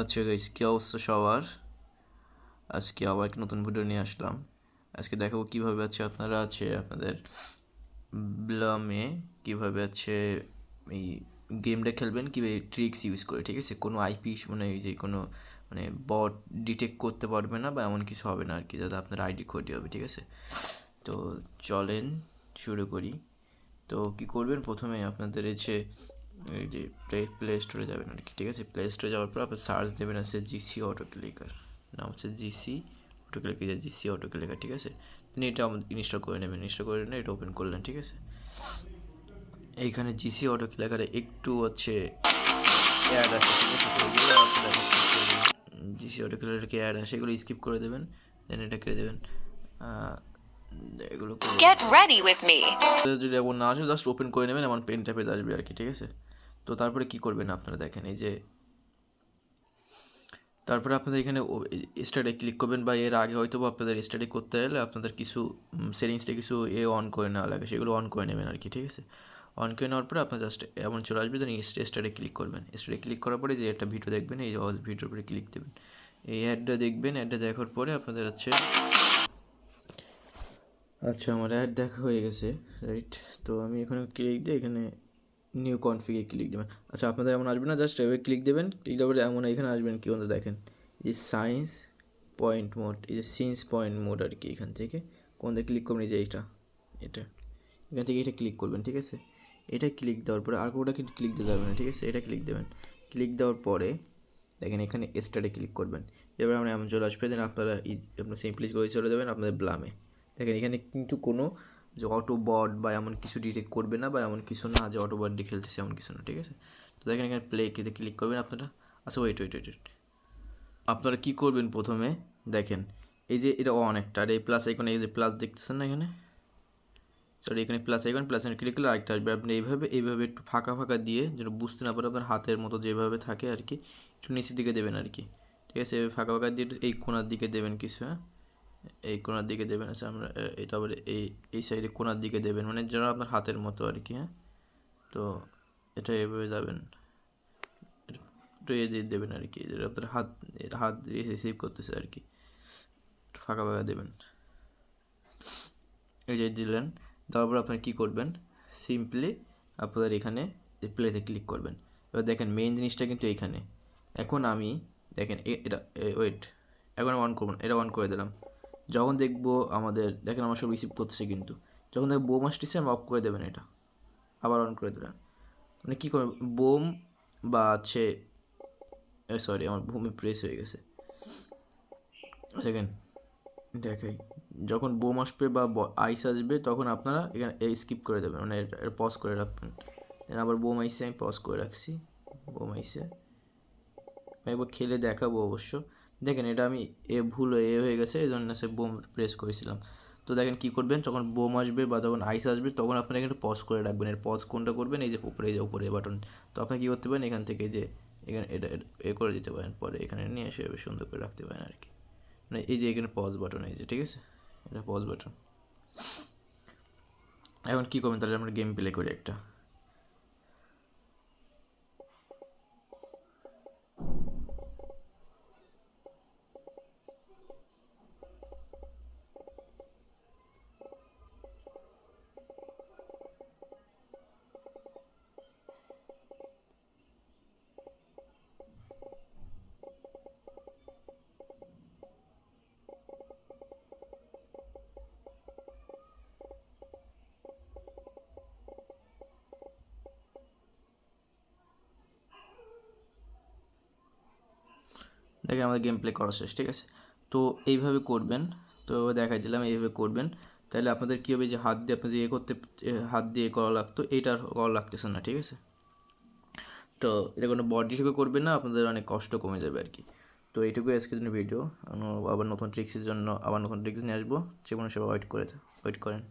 আচ্ছা গাইস কী অবস্থা সবার? আজকে আবার একটা নতুন ভিডিও নিয়ে আসলাম। আজকে দেখাবো কীভাবে আছে আপনারা আছে আপনাদের ব্লামে কীভাবে আছে এই গেমটা খেলবেন, কীভাবে ট্রিক্স ইউজ করে, ঠিক আছে? কোনো আইপি মানে এই যে কোনো মানে বট ডিটেক্ট করতে পারবে না বা এমন কিছু হবে না আর কি যাতে আপনার আইডি ক্ষতি হবে, ঠিক আছে? তো চলেন শুরু করি। তো কি করবেন? প্রথমে আপনাদের এসে এই যে প্লে প্লে স্টোরে যাবেন আর কি ঠিক আছে? প্লে স্টোরে যাওয়ার পর আপনি সার্চ দেবেন আছে জিসি অটো ক্লিকার নাম হচ্ছে GC auto clicker GC auto clicker ঠিক আছে? তিনি এটা ইনস্টল করে নেবেন ইনস্টল করে নিয়ে এটা ওপেন করলেন ঠিক আছে? এইখানে জিসি অটো ক্লিকারে একটু হচ্ছে অ্যাড আছে? জিসি অটো ক্লিকারকে অ্যাড আছে এগুলো স্কিপ করে দেবেন দেন এটা করে দেবেন। এগুলো Get ready with me. যদি এমন না আসে জাস্ট ওপেন করে নেবেন এমন পেন টাইপের আসবে আর কি ঠিক আছে? তো তারপরে কি করবেন আপনারা দেখেন, এই যে তারপরে আপনাদের এখানে স্টাডি ক্লিক করবেন বা এর আগে হয়তো আপনাদের স্টাডি করতে গেলে আপনাদের কিছু সেটিংসটা কিছু এ অন করে নেওয়া লাগে, সেগুলো অন করে নেবেন আর কি ঠিক আছে? অন করে নেওয়ার পরে আপনার জাস্ট এমন চলে আসবে দেন স্টাডি ক্লিক করবেন। স্টাডি ক্লিক করার পরে যে একটা ভিডিও দেখবেন, এই ভিডিওর উপরে ক্লিক দেবেন। এই অ্যাডটা দেখবেন অ্যাডটা দেখার পরে আপনাদের হচ্ছে আচ্ছা আমার অ্যাড দেখা হয়ে গেছে রাইট তো আমি এখানে ক্লিক দিয়ে এখানে নিউ কনফিগে ক্লিক দেবেন। আচ্ছা আপনাদের এমন আসবে না জাস্ট এভাবে ক্লিক দেবেন ক্লিক দেওয়ার পরে এমন এখানে আসবেন কি বন্ধু, দেখেন। এই যে সায়েন্স পয়েন্ট মোড এই যে সিন্স পয়েন্ট মোড আর কি এখান থেকে। কোন দিকে ক্লিক করবেন, এই যে এইটা, এটা। এখান থেকে এটা ক্লিক করবেন, ঠিক আছে? এটা ক্লিক দেওয়ার পরে আর কোনোটা কিন্তু ক্লিক দিতে যাবে না, ঠিক আছে? এটা ক্লিক দেবেন। ক্লিক দেওয়ার পরে দেখেন এখানে স্টারে ক্লিক করবেন। এবার আমরা এমন চলে আসবে দেন আপনারা আপনার সিম্পলি করে চলে যাবেন আপনাদের ব্লামে দেখেন এখানে কিন্তু কোনো যে অটো বট বা এমন কিছু ডিটেক্ট করবে না বা এমন কিছু না যে অটো বট দিয়ে খেলতেছে, এমন কিছু না, ঠিক আছে? তো দেখেন এখানে প্লে কিতে ক্লিক করবেন আপনারা। আচ্ছা ওয়েট ওয়েট ওয়েট আপনারা কী করবেন প্রথমে? দেখেন, এই যে এটা অন একটা, আর এই প্লাস এখানে এই যে প্লাস দেখতেছেন না এখানে? সরি এখানে plus icon plus icon click করলে আরেকটা আসবে। আপনি এইভাবে এইভাবে একটু ফাঁকা ফাঁকা দিয়ে যেন বুঝতে না পারে আপনার হাতের মতো যেভাবে থাকে আর কি, একটু নিচের দিকে দেবেন আর কি। ঠিক আছে এভাবে ফাঁকা ফাঁকা দিয়ে একটু এই কোনার দিকে দেবেন কিছু হ্যাঁ? এই কোনার দিকে দেবেন আচ্ছা আমরা আবার এই এই সাইডে কোনার দিকে দেবেন মানে যেন আপনার হাতের মতো আর কি হ্যাঁ? তো এটা এভাবে যাবেন, একটু এ দিয়ে দেবেন আর কি আপনার হাত হাত দিয়ে রিসিভ করতেছে আর কি ফাঁকা ফাঁকা দেবেন। এই যে দিলেন, তারপর আপনারা কী করবেন? সিম্পলি আপনাদের এখানে প্লেতে ক্লিক করবেন। এবার দেখেন মেইন জিনিসটা কিন্তু এইখানে। এখন আমি, দেখেন এটা ওয়েট এখন অন করবেন এটা অন করে দিলাম। যখন দেখব আমাদের, দেখেন আমার সব রিসিভ করছে কিন্তু। যখন দেখব বোম আসতেছে আমি অফ করে দেবেন এটা। আবার অন করে দেবেন। মানে কী করবেন? বোম বা আছে সরি আমার ভূমি প্রেস হয়ে গেছে। দেখেন, দেখাই। যখন বোম আসবে বা আইস আসবে, তখন আপনারা এখানে এই স্কিপ করে দেবেন। মানে পজ করে রাখবেন। আবার বোম আইসে, আমি পজ করে রাখছি। বোম আইসে। আমি একবার খেলে দেখাবো অবশ্য। দেখেন এটা আমি এ ভুল এ হয়ে গেছে এই জন্য সে বোম প্রেস করেছিলাম। তো দেখেন কী করবেন, যখন বোম আসবে বা যখন আইস আসবে, তখন আপনারা এখানে পজ করে রাখবেন। এর পজ কোনটা করবেন? এই যে উপরে যে উপরে বাটন তো আপনি কী করতে পারেন, এখান থেকে যে এখানে এটা- এ করে দিতে পারেন। পরে এখানে নিয়ে এসে সুন্দর করে রাখতে পারেন আর কি। মানে এই যে এখানে পজ বাটন এই যে, ঠিক আছে? এটা পজ বাটন এখন কী করবেন? তাহলে আমরা গেম প্লে করি একটা। দেখেন আমাদের গেম প্লে করা শেষ, ঠিক আছে? তো এইভাবে করবেন, তো দেখাই দিলাম, এইভাবে করবেন। তাহলে আপনাদের কী হবে যে হাত দিয়ে আপনাদের ইয়ে করতে হাত দিয়ে করা লাগতো, এইটা করা লাগতেছে না, ঠিক আছে? তো এটা কোনো বডি করবেন না, আপনাদের অনেক কষ্ট কমে যাবে আর কি। তো এইটুকুই আজকের জন্য ভিডিও আবার নতুন ট্রিক্সের জন্য আবার নতুন ট্রিক্স নিয়ে আসব যে কোনো সবাই ওয়েট করে ওয়েট করেন।